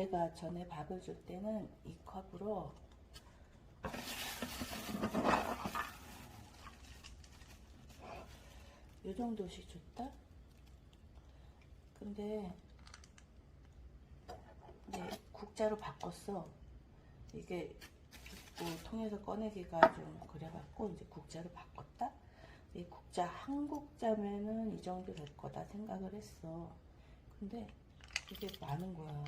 내가 전에 밥을 줄 때는 이 컵으로 요 정도씩 줬다? 근데 이제 국자로 바꿨어. 이게 뭐 통에서 꺼내기가 좀 그래갖고 이제 국자로 바꿨다. 이 국자 한 국자면은 이 정도 될 거다 생각을 했어. 근데 이게 많은 거야.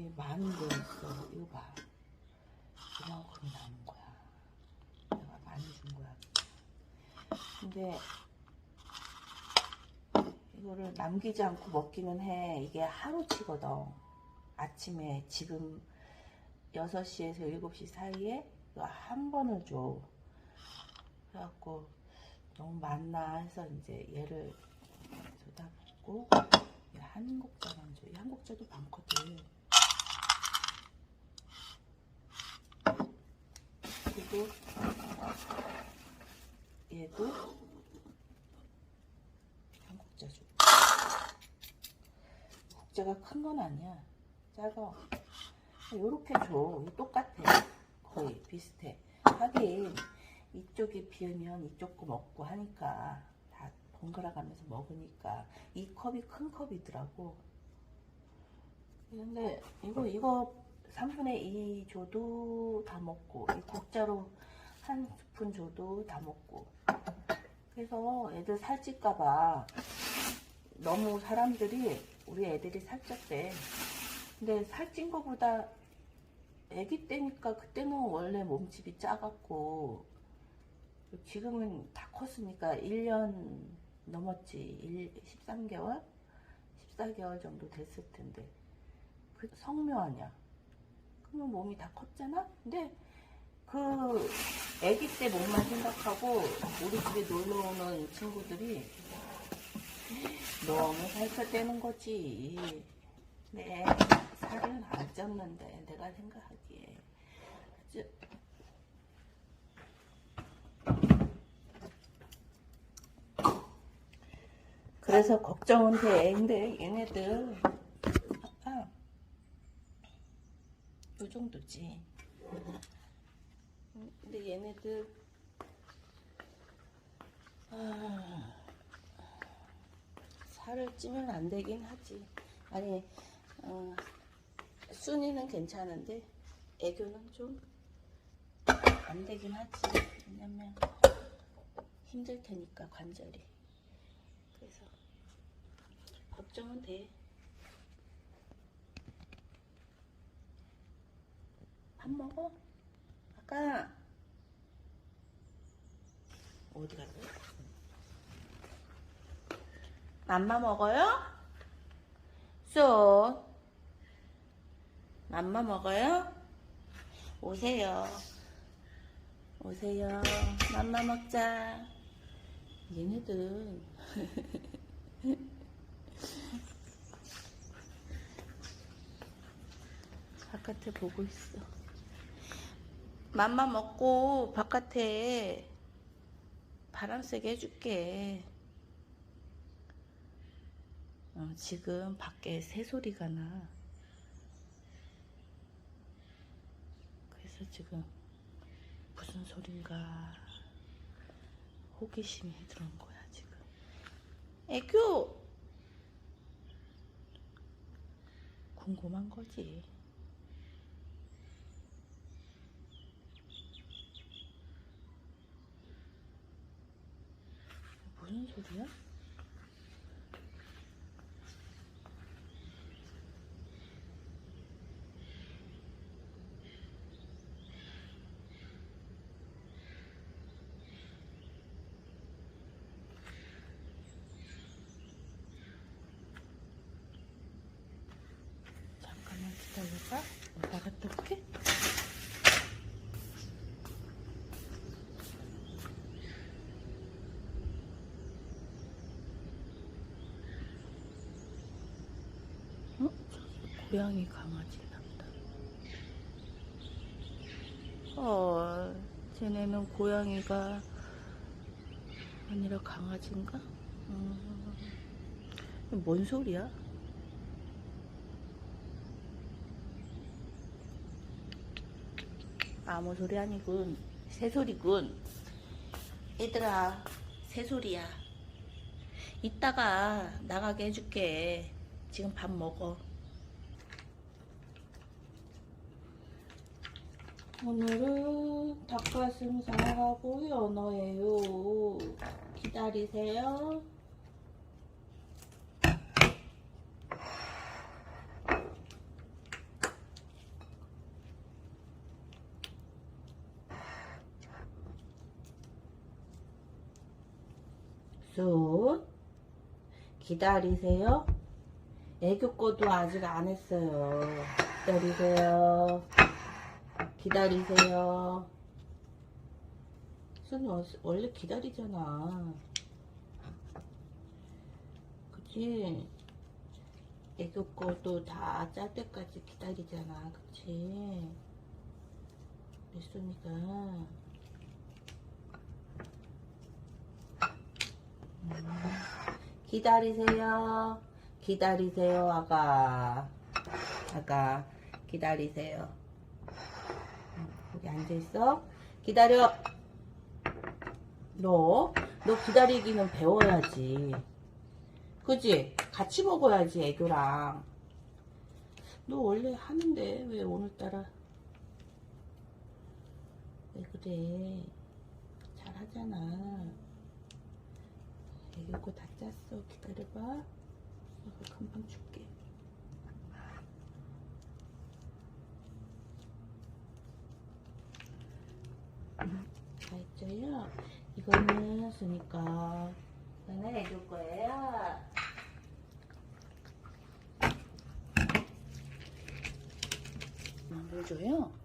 이 많은 거였어. 이거 봐. 이만큼이 남은 거야. 내가 많이 준 거야. 근데 이거를 남기지 않고 먹기는 해. 이게 하루치거든. 아침에 지금 6시에서 7시 사이에 한 번을 줘. 그래갖고 너무 많나 해서 이제 얘를 쏟아 붓고 한 국자만 줘. 이한 국자도 많거든. 얘도 한 국자 줘. 국자가 큰 건 아니야. 작아. 요렇게 줘. 똑같아. 거의 비슷해. 하긴 이쪽이 비우면 이쪽 거 먹고 하니까 다 번갈아 가면서 먹으니까 이 컵이 큰 컵이더라고. 근데 이거 이거 3분의 2 줘도 다 먹고 이 국자로 한 스푼 줘도 다 먹고. 그래서 애들 살찔까봐 너무 사람들이 우리 애들이 살쪘대. 근데 살찐 거보다 애기 때니까 그때는 원래 몸집이 작았고 지금은 다 컸으니까 1년 넘었지. 1, 13개월? 14개월 정도 됐을 텐데. 그 성묘 아니야 그러면 몸이 다 컸잖아? 근데 그 아기 때 몸만 생각하고 우리 집에 놀러 오는 친구들이 너무 살쪄대는 거지. 내 살은 안 쪘는데 내가 생각하기에. 그치? 그래서 걱정은 돼. 근데 얘네들 아빠 요 정도지. 음, 근데 얘네들 아, 살을 찌면 안 되긴 하지. 아니 어, 순이는 괜찮은데 애교는 좀 안 되긴 하지. 왜냐면 힘들 테니까 관절이. 그래서 걱정은 돼. 밥 먹어? 아까 어디 갔어? 맘마 먹어요? 쏘 맘마 먹어요? 오세요 오세요 맘마 먹자 얘네들 바깥에 보고 있어 맘마 먹고 바깥에 바람 쐬게 해줄게. 어, 지금 밖에 새소리가 나. 그래서 지금 무슨 소린가 호기심이 들어온 거야, 지금. 애교! 궁금한 거지. 무슨 소리야? 잠깐만 기다려봐. 나갔다 올게. 어? 고양이 강아지 남다. 어, 쟤네는 고양이가 아니라 강아지인가? 음, 뭔 소리야? 아무 소리 아니군. 새소리군. 얘들아, 새소리야. 이따가 나가게 해줄게. 지금 밥 먹어. 오늘은 닭가슴살하고 연어예요. 기다리세요. 쑥 기다리세요. 애교 거도 아직 안 했어요. 기다리세요. 기다리세요. 순이 원- 원래 기다리잖아. 그치? 애교 거도 다 짤 때까지 기다리잖아. 그치? 우리 순이가. 음, 기다리세요. 기다리세요, 아가. 아가, 기다리세요. 여기 앉아있어. 기다려. 너, 너 기다리기는 배워야지. 그지? 같이 먹어야지, 애교랑. 너 원래 하는데, 왜 오늘따라. 왜 그래. 잘하잖아. 애교 거다 짰어. 기다려봐. 이거 금방 줄게. 다 했죠요? 이거는 쓰니까 이거는 해줄 거예요. 뭘 줘요?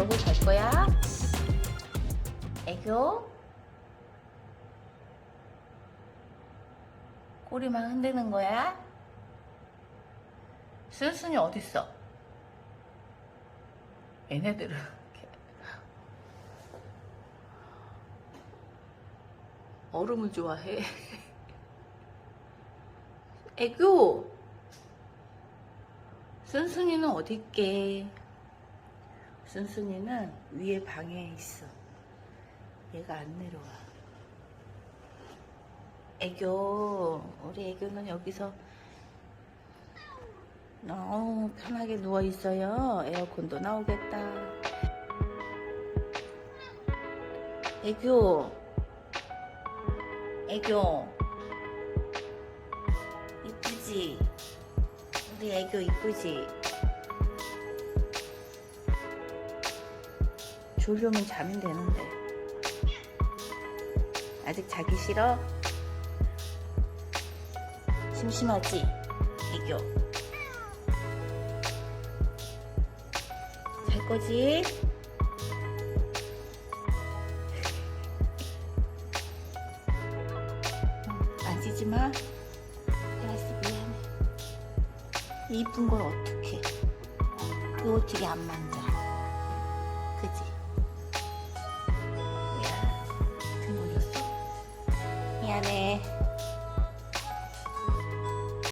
그러고 갈 거야? 애교? 꼬리만 흔드는 거야? 순순이 어딨어? 얘네들은 얼음을 좋아해. 애교! 순순이는 어디 있게? 순순이는 위에 방에 있어. 얘가 안 내려와. 애교, 우리 애교는 여기서 너무 편하게 누워 있어요. 에어컨도 나오겠다. 애교, 애교, 이쁘지? 우리 애교 이쁘지? 졸려면 자면 되는데. 아직 자기 싫어? 심심하지? 애교. 잘 거지? 응, 만지지 마. 알았어, 미안해. 이쁜 걸 어떡해. 이거 어떻게 안 만져?